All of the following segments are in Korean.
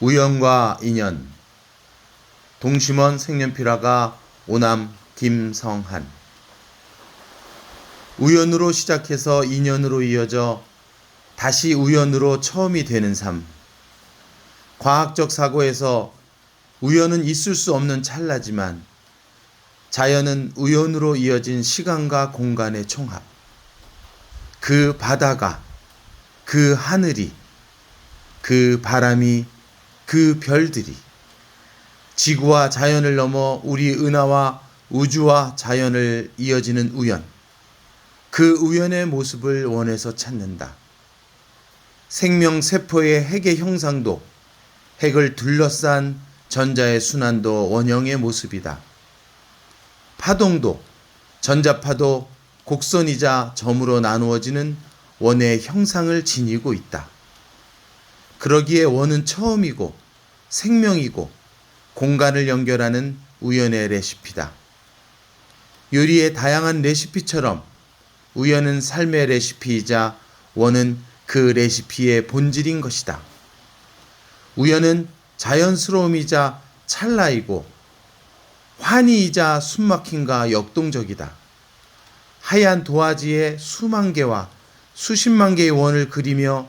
우연과 인연. 동심원 색연필화가 오남 김성한. 우연으로 시작해서 인연으로 이어져 다시 우연으로 처음이 되는 삶. 과학적 사고에서 우연은 있을 수 없는 찰나지만 자연은 우연으로 이어진 시간과 공간의 총합. 그 바다가 그 하늘이 그 바람이 그 별들이 지구와 자연을 넘어 우리 은하와 우주와 자연을 이어지는 우연 그 우연의 모습을 원해서 찾는다. 생명 세포의 핵의 형상도 핵을 둘러싼 전자의 순환도 원형의 모습이다. 파동도 전자파도 곡선이자 점으로 나누어지는 원의 형상을 지니고 있다. 그러기에 원은 처음이고 생명이고 공간을 연결하는 우연의 레시피다. 요리의 다양한 레시피처럼 우연은 삶의 레시피이자 원은 그 레시피의 본질인 것이다. 우연은 자연스러움이자 찰나이고 환희이자 숨막힘과 역동적이다. 하얀 도화지에 수만 개와 수십만 개의 원을 그리며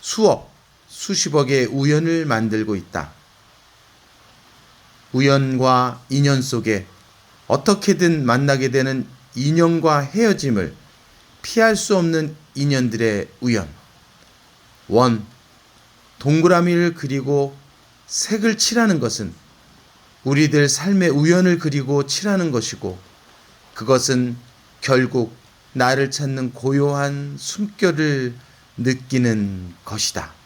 수억, 수십억의 우연을 만들고 있다. 우연과 인연 속에 어떻게든 만나게 되는 인연과 헤어짐을 피할 수 없는 인연들의 우연. 원, 동그라미를 그리고 색을 칠하는 것은 우리들 삶의 우연을 그리고 칠하는 것이고 그것은 결국 나를 찾는 고요한 숨결을 느끼는 것이다.